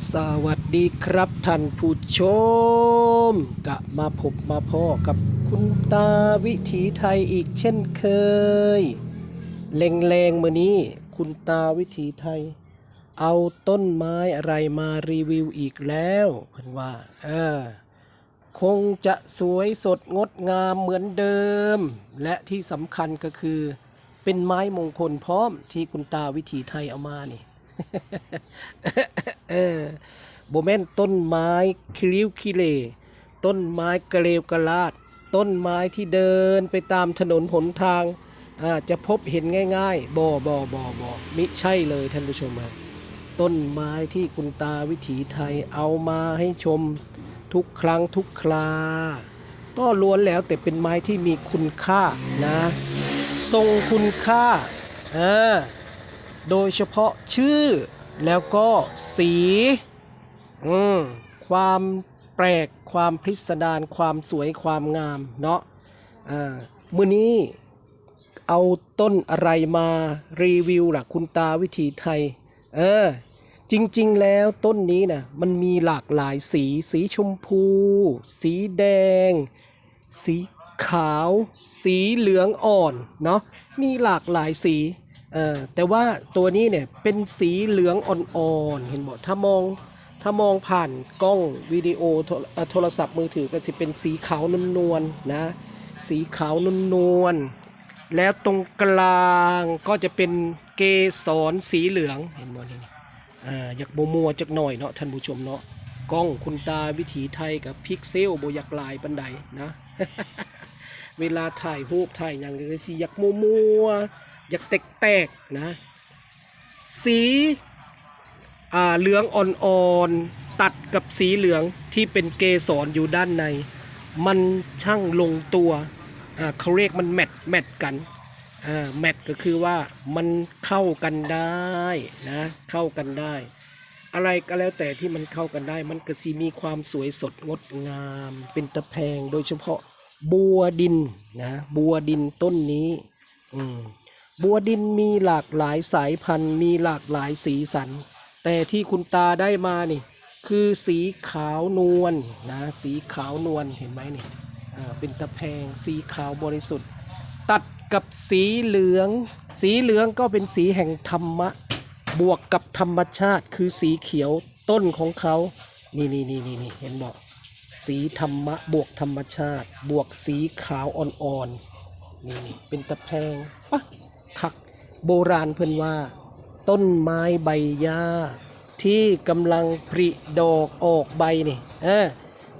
สวัสดีครับท่านผู้ชมกะมาพบมาพ่อกับคุณตาวิถีไทยอีกเช่นเคยแรงๆมือนี้ คุณตาวิถีไทย เอาต้นไม้อะไรมารีวิวอีกแล้วเพิ่นว่า เออ คงจะสวยสดงดงามเหมือนเดิม และที่สำคัญก็คือ เป็นไม้มงคลพร้อมที่คุณตาวิถีไทยเอามานี่ เออโบแมนต้นไม้คิริ้วคิเล ต้นไม้กระเลวกระลาด ต้นไม้ที่เดินไปตามถนนหนทางอาจะพบเห็นง่ายๆบอบอบอบอมิใช่เลยท่านผู้ชมครต้นไม้ที่คุณตาวิถีไทยเอามาให้ชมทุกครั้งทุกครา ก็ล้วนแล้วแต่เป็นไม้ที่มีคุณค่านะ ทรงคุณค่า โดยเฉพาะชื่อ แล้วก็สีอืมความแปลกความพิสดารความสวยความงามเนาะอ่ามื้อนี้เอาต้นอะไรมารีวิวล่ะคุณตาวิถีไทย เออ จริงๆแล้วต้นนี้นะมันมีหลากหลายสี สีชมพู สีแดง สีขาว สีเหลืองอ่อน เนาะมีหลากหลายสี เออแต่ว่าตัวนี้เนี่ยเป็นสีเหลืองอ่อนๆเห็นบอกถ้ามองถ้ามองผ่านกล้องวิดีโอโทรศัพท์มือถือก็จะเป็นสีขาวนวลๆนะสีขาวนวลๆแล้วตรงกลางก็จะเป็นเกสรสีเหลืองเห็นบ่นี่อ่าอยากโมมัวจักหน่อยเนาะท่านผู้ชมเนาะกล้องคุณตาวิถีไทยกับพิกเซลโบอยากลายปันใดนะ เวลาถ่ายรูปถ่ายอย่างก็สิอยากโมมัว อยากแตกๆนะ สีเหลืองอ่อนๆ ตัดกับสีเหลืองที่เป็นเกสรอยู่ด้านใน มันช่างลงตัวอ่าเขาเรียกมันแมทแมทกันอ่าแมทก็คือว่ามันเข้ากันได้นะเข้ากันได้ อะไรก็แล้วแต่ที่มันเข้ากันได้ มันก็สิมีความสวยสดงดงาม เป็นตะแพงโดยเฉพาะบัวดินนะบัวดินต้นนี้ อืม บัวดินมีหลากหลายสายพันธุ์มีหลากหลายสีสัน แต่ที่คุณตาได้มานี่คือสีขาวนวลนะสีขาวนวลเห็นไหมนี่อ่าเป็นตะแพงสีขาวบริสุทธิ์ ตัดกับสีเหลือง สีเหลืองก็เป็นสีแห่งธรรมะ บวกกับธรรมชาติ คือสีเขียวต้นของเขา นี่นี่นี่นี่นี่เห็นบอกสีธรรมะบวกธรรมชาติ บวกสีขาวอ่อนๆนี่นี่เป็นตะแพงปะ คักโบราณเพิ่นว่า ต้นไม้ใบหญ้า ที่กำลังผลิดอกออกใบนี่เออ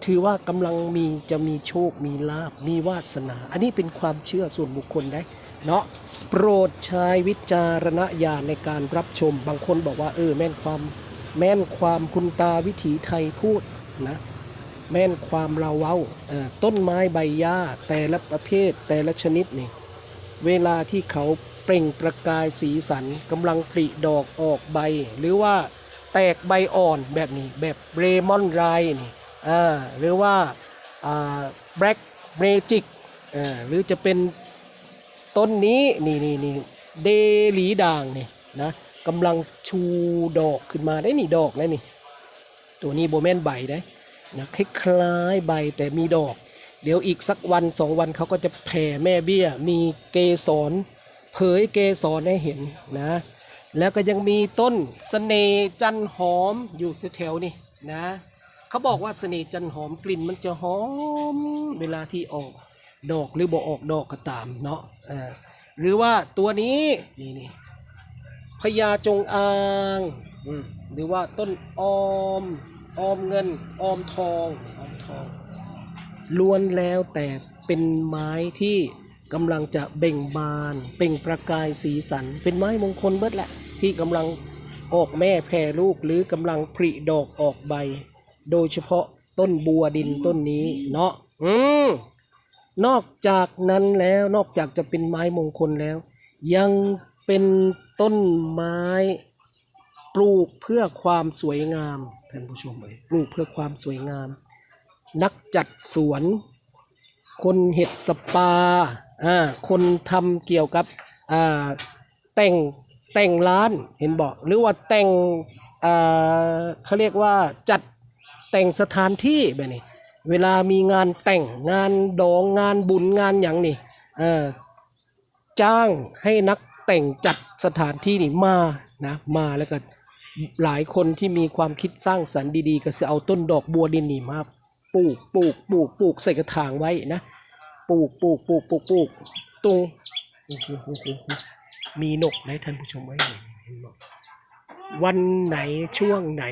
ถือว่ากำลังมีจะมีโชคมีลาบมีวาสนา อันนี้เป็นความเชื่อส่วนบุคคลได้เนาะโปรดใช้วิจารณญาณในการรับชมบางคนบอกว่าเออแม่นความแม่นความคุณตาวิถีไทยพูดนะแม่นความเราเว้าต้นไม้ใบหญ้าแต่ละประเภทแต่ละชนิดนี่เวลาที่เขา เปล่งประกายสีสันกำลังผลิดอกออกใบ หรือว่าแตกใบอ่อนแบบนี้แบบเรมอนไรนี่อ่าหรือว่าอ่าแบล็กเมจิกอ่าหรือจะเป็นต้นนี้นี่นี่นี่เดลีด่างนี่นะกำลังชูดอกขึ้นมาได้นี่ดอกแล้วนี่ ตัวนี้โบแมนใบได้นะคล้ายๆใบแต่มีดอก เดี๋ยวอีกสักวันสองวันเขาก็จะแผ่แม่เบี้ย มีเกสร เผยเกสรให้เห็นนะแล้วก็ยังมีต้นเสน่จันหอมอยู่แถวๆนี่นะเขาบอกว่าเสน่จันหอมกลิ่นมันจะหอมเวลาที่ออกดอกหรือบ่ออกดอกก็ตามเนาะอ่าหรือว่าตัวนี้นี่นี่พญาจงอางหรือว่าต้นออมออมเงินออมทองออมทองล้วนแล้วแต่เป็นไม้ที่ กำลังจะเบ่งบานเป่งประกายสีสัน เป็นไม้มงคลเบิดแหละ ที่กำลังออกแม่แพร่ลูกหรือกำลังผลิดอกออกใบ โดยเฉพาะต้นบัวดินต้นนี้เนาะอืมนอกจากนั้นแล้วนอกจากจะเป็นไม้มงคลแล้ว ยังเป็นต้นไม้ปลูกเพื่อความสวยงามท่านผู้ชมเอ้ยปลูกเพื่อความสวยงาม นักจัดสวน คนเห็ดสปา อ่าคนทำเกี่ยวกับอ่าแต่งแต่งร้านเห็นบอกหรือว่าแต่งอ่าเขาเรียกว่าจัดแต่งสถานที่แบบนี้ เวลามีงานแต่งงานดองงานบุญงานอย่างนี่เออจ้างให้นักแต่งจัดสถานที่นี่มานะมาแล้วก็หลายคนที่มีความคิดสร้างสรรค์ดีๆ ก็จะเอาต้นดอกบัวดินนี่มาปลูกปลูกปลูกปลูกใส่กระถางไว้นะ ปลูกปลูกปลูกปลูกปลูกตรงโอ้โหโอ้โหโอ้โหมีนกนะท่านผู้ชมไว้เห็นเห็นบอกวันไหนช่วงไหน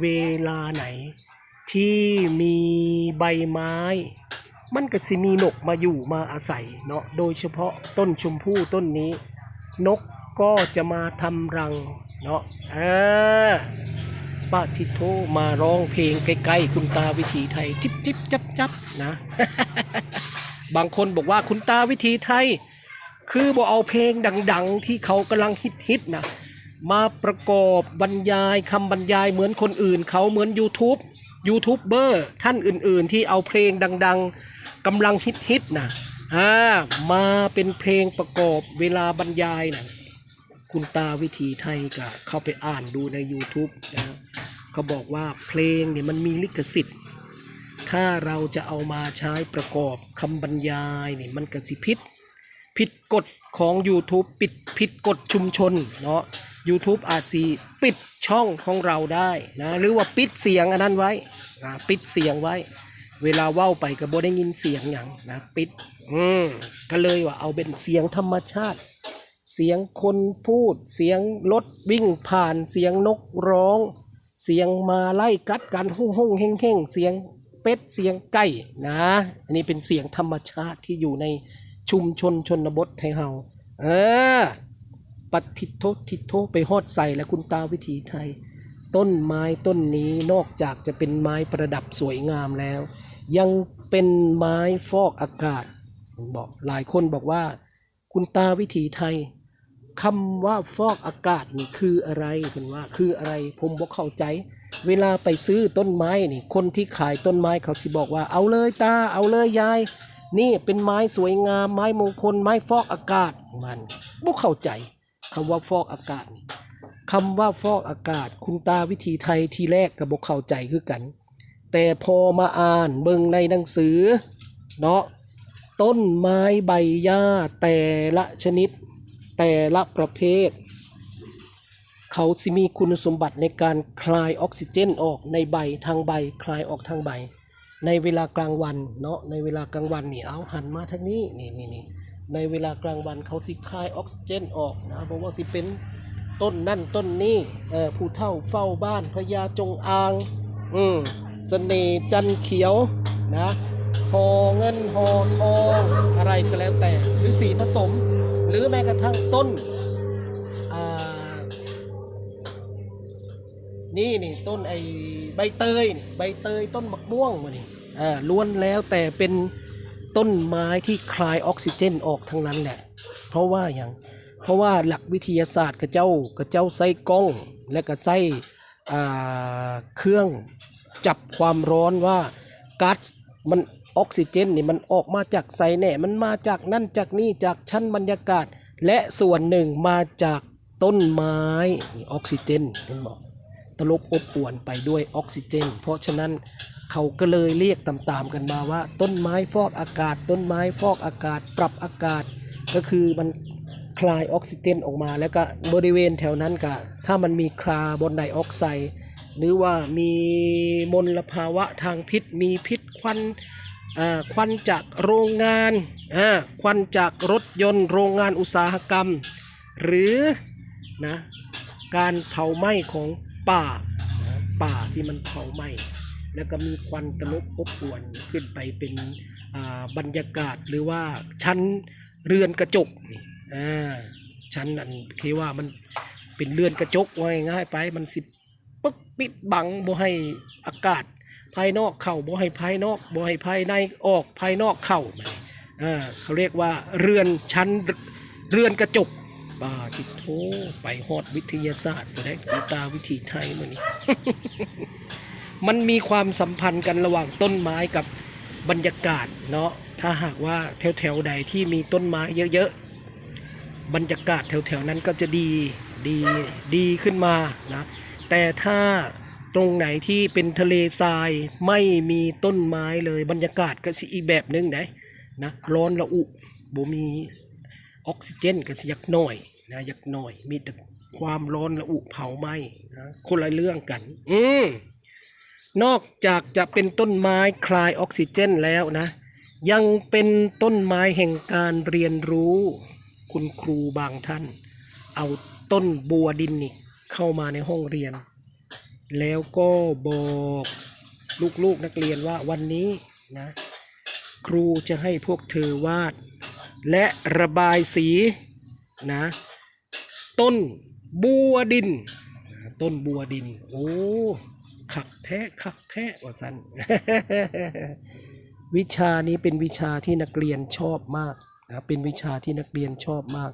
เวลาไหน ที่มีใบไม้ มันก็สิมีนกมาอยู่มาอาศัยเนาะโดยเฉพาะต้นชมพู่ต้นนี้ นกก็จะมาทำรังเนาะเออป้าทิโทมาร้องเพลงใกล้ๆคุณตาวิถีไทย จิบจิบจับจับนะ บางคนบอกว่าคุณตาวิถีไทย คือบอกเอาเพลงดัง ๆ ที่เขากำลังฮิตๆนะมาประกอบบรรยายคำบรรยายเหมือนคนอื่น เขาเหมือน YouTube ยูทูบเบอร์ท่านอื่นๆ ที่เอาเพลงดัง ๆกำลังฮิตๆนะอ่ามาเป็นเพลงประกอบเวลาบรรยายนะคุณตาวิถีไทยก็เข้าไปอ่านดูใน YouTube นะเขาบอกว่าเพลงเนี่ยมันมีลิขสิทธิ์ ถ้าเราจะเอามาใช้ประกอบคำบรรยายนี่มันกระสิพิษผิดกฎของ YouTube ปิดผิดกฎชุมชนเนาะ YouTube อาจสีปิดช่องของเราได้นะหรือว่าปิดเสียงอันนั้นไว้นะปิดเสียงไว้ เวลาเว้าไปก็บ่ได้ยินเสียงอย่างนะปิดอืมก็เลยว่าเอาเป็นเสียงธรรมชาติ เสียงคนพูด เสียงรถวิ่งผ่าน เสียงนกร้อง เสียงมาไล่กัดกันหุ่งหุ่งเฮงเฮงเสียง เป็ดเสียงไก่นะ อันนี้เป็นเสียงธรรมชาติที่อยู่ในชุมชนชนบทไทยเฮาเออปัดทิโททิโทไปฮอดใส่และคุณตาวิถีไทย ต้นไม้ต้นนี้นอกจากจะเป็นไม้ประดับสวยงามแล้ว ยังเป็นไม้ฟอกอากาศบอกหลายคนบอกว่า คุณตาวิถีไทยคำว่าฟอกอากาศนี่คืออะไรเป็นว่าคืออะไรผมบอกเข้าใจ เวลาไปซื้อต้นไม้นี่คนที่ขายต้นไม้เขาสิบอกว่าเอาเลยตาเอาเลยยาย นี่เป็นไม้สวยงามไม้มงคลไม้ฟอกอากาศมันบอกเข้าใจคำว่าฟอกอากาศนี่คำว่าฟอกอากาศ คุณตาวิธีไทยทีแรกก็บอกเข้าใจคือกัน แต่พอมาอ่านเบิ่งในหนังสือเนาะต้นไม้ใบหญ้าแต่ละชนิด แต่ละประเภท เขาสิมีคุณสมบัติในการคลายออกซิเจนออกในใบทางใบคลายออกทางใบ ในเวลากลางวันเนาะในเวลากลางวันนี่เอาหันมาทางนี้นี่นี่นี่ในเวลากลางวันเขาสิคลายออกซิเจนออกนะเพราะว่าสิเป็นต้นนั่นต้นนี้เออผู้เฒ่าเฝ้าบ้านพญาจงอางอืมเสน่จันเขียวนะหอเงินหอทองอะไรก็แล้วแต่หรือสีผสม หรือแม้กระทั่งต้น นี่นี่ต้นไอ้ใบเตยนี่ใบเตยต้นมะม่วงมานี่อ่าล้วนแล้วแต่เป็นต้นไม้ที่คลายออกซิเจนออกทั้งนั้นแหละ เพราะว่าอย่างเพราะว่าหลักวิทยาศาสตร์กับเจ้ากับเจ้าใส่กล้องและก็ใส่อ่าเครื่องจับความร้อนว่าก๊าซมันออกซิเจนนี่มันออกมาจากไซแหน่ มันมาจากนั่นจากนี่จากชั้นบรรยากาศ และส่วนหนึ่งมาจากต้นไม้ออกซิเจนเห็นบอก ตลบอบอวนไปด้วยออกซิเจน เพราะฉะนั้นเขาก็เลยเรียกตามๆกันมาว่า ต้นไม้ฟอกอากาศ ต้นไม้ฟอกอากาศ ปรับอากาศ ก็คือมันคลายออกซิเจนออกมาแล้วก็บริเวณแถวนั้นก็ถ้ามันมีคาร์บอนไดออกไซด์หรือว่ามีมลภาวะทางพิษ มีพิษควันควันจากโรงงานควันจากรถยนต์ โรงงานอุตสาหกรรม หรือนะการเผาไหม้ของ ป่า ป่าที่มันเผาไหม้แล้วก็มีควันตลบอบอวนขึ้นไปเป็นอ่าบรรยากาศหรือว่าชั้นเรือนกระจกนี่อ่าชั้นนั้นคือว่ามันเป็นเรือนกระจกว่าง่ายไปมันสิปึ๊กปิดบังบ่ให้อากาศ ภายนอกเข้าบ่ให้ภายนอกบ่ให้ภายในออกภายนอกเข้าอ่าเขาเรียกว่าเรือนชั้นเรือนกระจก บ้าจิตโทไปฮอดวิทยาศาสตร์ไปได้วิตาวิถีไทยมื้อนี้มันมีความสัมพันธ์กันระหว่างต้นไม้กับบรรยากาศเนาะถ้าหากว่าแถวๆใดที่มีต้นไม้เยอะๆบรรยากาศแถวๆนั้นก็จะดีดีดีขึ้นมานะแต่ถ้าตรงไหนที่เป็นทะเลทรายไม่มีต้นไม้เลยบรรยากาศก็สิอีกแบบหนึงไหนนะร้อนระอุบ่มี ออกซิเจนก็สิยักหน่อยนะยักหน่อย มีแต่ความร้อนระอุเผาไหม้นะคนละเรื่องกัน อืมนอกจากจะเป็นต้นไม้คลายออกซิเจนแล้วนะ ยังเป็นต้นไม้แห่งการเรียนรู้ คุณครูบางท่าน เอาต้นบัวดินนี่เข้ามาในห้องเรียน แล้วก็บอกลูกๆนักเรียนว่าวันนี้นะ ครูจะให้พวกเธอวาด และระบายสีนะต้นบัวดินนะต้นบัวดิน โอ้ขักแท้ขักแท้ว่าสันวิชานี้เป็นวิชาที่นักเรียนชอบมากนะเป็นวิชาที่นักเรียนชอบมาก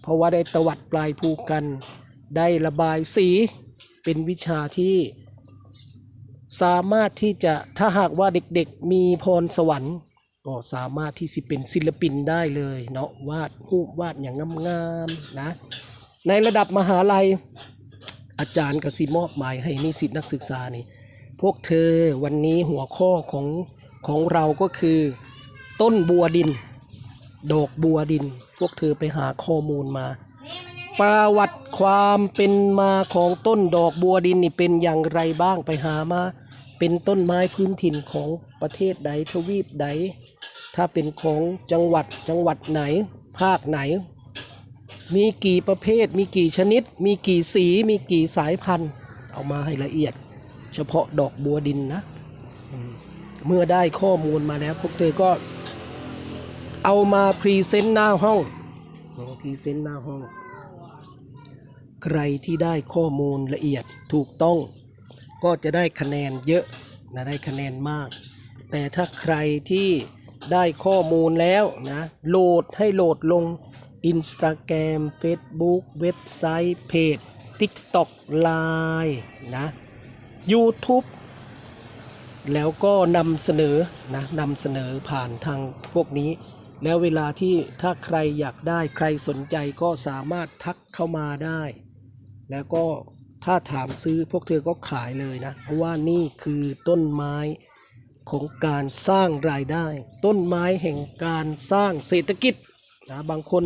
เพราะว่าได้ตวัดปลายภูกัน ได้ระบายสี เป็นวิชาที่สามารถที่จะถ้าหากว่าเด็กๆมีพรสวรรค์ ก็สามารถที่สิเป็นศิลปินได้เลยเนาะวาดรูปวาดอย่างงามๆนะในระดับมหาลัย อาจารย์กสิมอบหมายให้นิสิตนักศึกษานี่พวกเธอวันนี้หัวข้อของของเราก็คือ ต้นบัวดิน ดอกบัวดิน พวกเธอไปหาข้อมูลมาประวัติความเป็นมาของต้นดอกบัวดินนี่เป็นอย่างไรบ้างไปหามา เป็นต้นไม้พื้นถิ่นของประเทศใดทวีปใด ถ้าเป็นของจังหวัดจังหวัดไหน ภาคไหน มีกี่ประเภท มีกี่ชนิด มีกี่สีมีกี่สายพันธุ์ เอามาให้ละเอียด เฉพาะดอกบัวดินนะมเมื่อได้ข้อมูลมาแล้วพวกเธอก็ เอามาพรีเซนต์หน้าห้องพรีเซนต์หน้าห้อง ใครที่ได้ข้อมูลละเอียดถูกต้อง ก็จะได้คะแนนเยอะนะได้คะแนนมาก แต่ถ้าใครที่ ได้ข้อมูลแล้วนะ โหลดให้โหลดลง Instagram Facebook เว็บไซต์เพจ TikTok Line นะ YouTube แล้วก็นำเสนอนะนำเสนอผ่านทางพวกนี้ แล้วเวลาที่ถ้าใครอยากได้ใครสนใจก็สามารถทักเข้ามาได้ แล้วก็ถ้าถามซื้อพวกเธอก็ขายเลยนะ เพราะว่านี่คือต้นไม้ ของการสร้างรายได้ ต้นไม้แห่งการสร้างเศรษฐกิจนะบางคน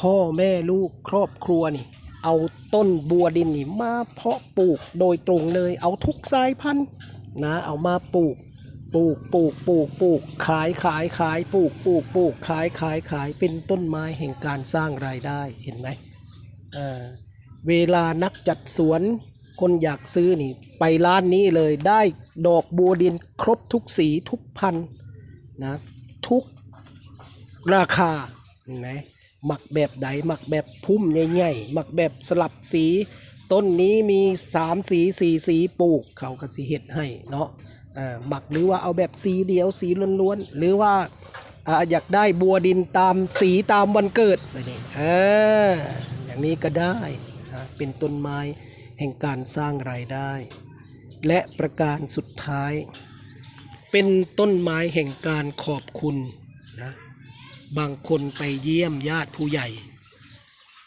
พ่อแม่ลูกครอบครัวนี่เอาต้นบัวดินนี่มาเพาะปลูกโดยตรงเลยเอาทุกสายพันธุ์นะเอามาปลูกปลูกปลูกปลูกปลูกขายขายขายปลูกปลูกปลูกขายขายขายเป็นต้นไม้แห่งการสร้างรายได้เห็นไหมเวลานักจัดสวน คนอยากซื้อนี่ ไปร้านนี้เลยได้ดอกบัวดินครบทุกสีทุกพันธุ์นะทุกราคาเห็นไหมหมักแบบใดหมักแบบพุ่มใหญ่ๆหมักแบบสลับสี ต้นนี้มีสามสีสี่สีปลูก เขาก็สิเฮ็ดให้เนาะหมักหรือว่าเอาแบบสีเดียวสีล้วนๆหรือว่าออยากได้บัวดินตามสีตามวันเกิดอะไปนี่อย่างนี้ก็ได้เป็นต้นไม้ แห่งการสร้างรายได้ และประการสุดท้าย เป็นต้นไม้แห่งการขอบคุณนะบางคนไปเยี่ยมญาติผู้ใหญ่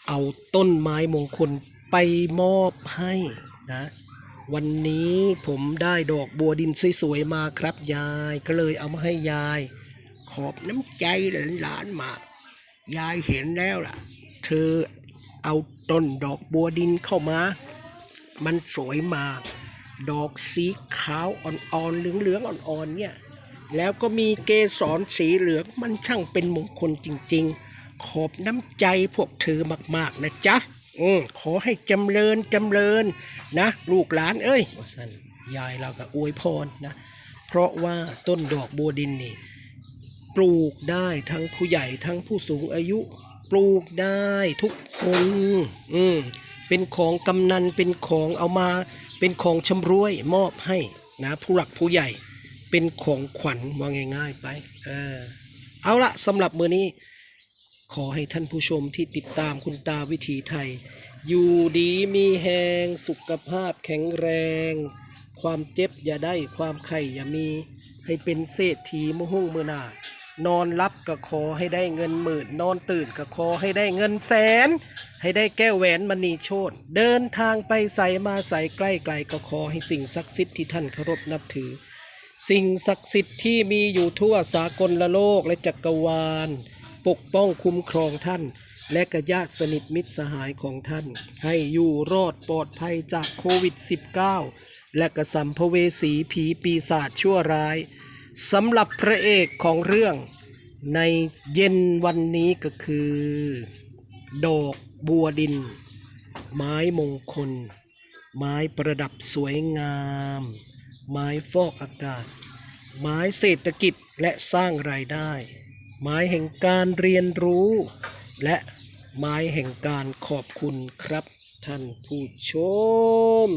เอาต้นไม้มงคลไปมอบให้นะวันนี้ผมได้ดอกบัวดินสวยๆมาครับยาย ก็เลยเอามาให้ยาย ขอบน้ำใจหลานๆมายายเห็นแล้วล่ะ เธอเอาต้นดอกบัวดินเข้ามา มันสวยมากดอกสีขาวอ่อนๆเหลืองๆอ่อนๆเนี่ยแล้วก็มีเกสรสีเหลืองมันช่างเป็นมงคลจริง ๆ ขอบน้ำใจพวกเธอมากๆนะจ๊ะอืมขอให้จำเริญจำเริญนะ ลูกหลานเอ้ยว่าสันยายเราก็อวยพรนะ เพราะว่าต้นดอกบัวดินนี่ปลูกได้ทั้งผู้ใหญ่ทั้งผู้สูงอายุ ปลูกได้ทุกคน อืม เป็นของกำนันเป็นของเอามา เป็นของชำรวยมอบให้นะผู้หลักผู้ใหญ่เป็นของขวัญว่าง่าย ๆไปเออเอาละสำหรับมือนี้ ขอให้ท่านผู้ชมที่ติดตามคุณตาวิถีไทย อยู่ดีมีแหงสุขภาพแข็งแรง ความเจ็บอย่าได้ความไข่อย่ามี ให้เป็นเศรษฐีมะฮุ่งเมื่อนา นอนรับก็ขอให้ได้เงินหมื่น นอนตื่นก็ขอให้ได้เงินแสน ให้ได้แก้วแหวนมณีโชตเดินทางไปใส่มาใส่ใกล้ไกลก็ขอให้สิ่งศักดิ์สิทธิ์ที่ท่านเคารพนับถือ สิ่งศักดิ์สิทธิ์ที่มีอยู่ทั่วสากลละโลกและจักรวาล ปกป้องคุ้มครองท่าน และกญาติสนิทมิตรสหายของท่าน ให้อยู่รอดปลอดภัยจากโควิด -19 และกระสัมภเวสีผีปีศาจชั่วร้าย สำหรับพระเอกของเรื่องในเย็นวันนี้ก็คือ ดอกบัวดิน ไม้มงคล ไม้ประดับสวยงาม ไม้ฟอกอากาศ ไม้เศรษฐกิจและสร้างรายได้ ไม้แห่งการเรียนรู้ และไม้แห่งการขอบคุณครับท่านผู้ชม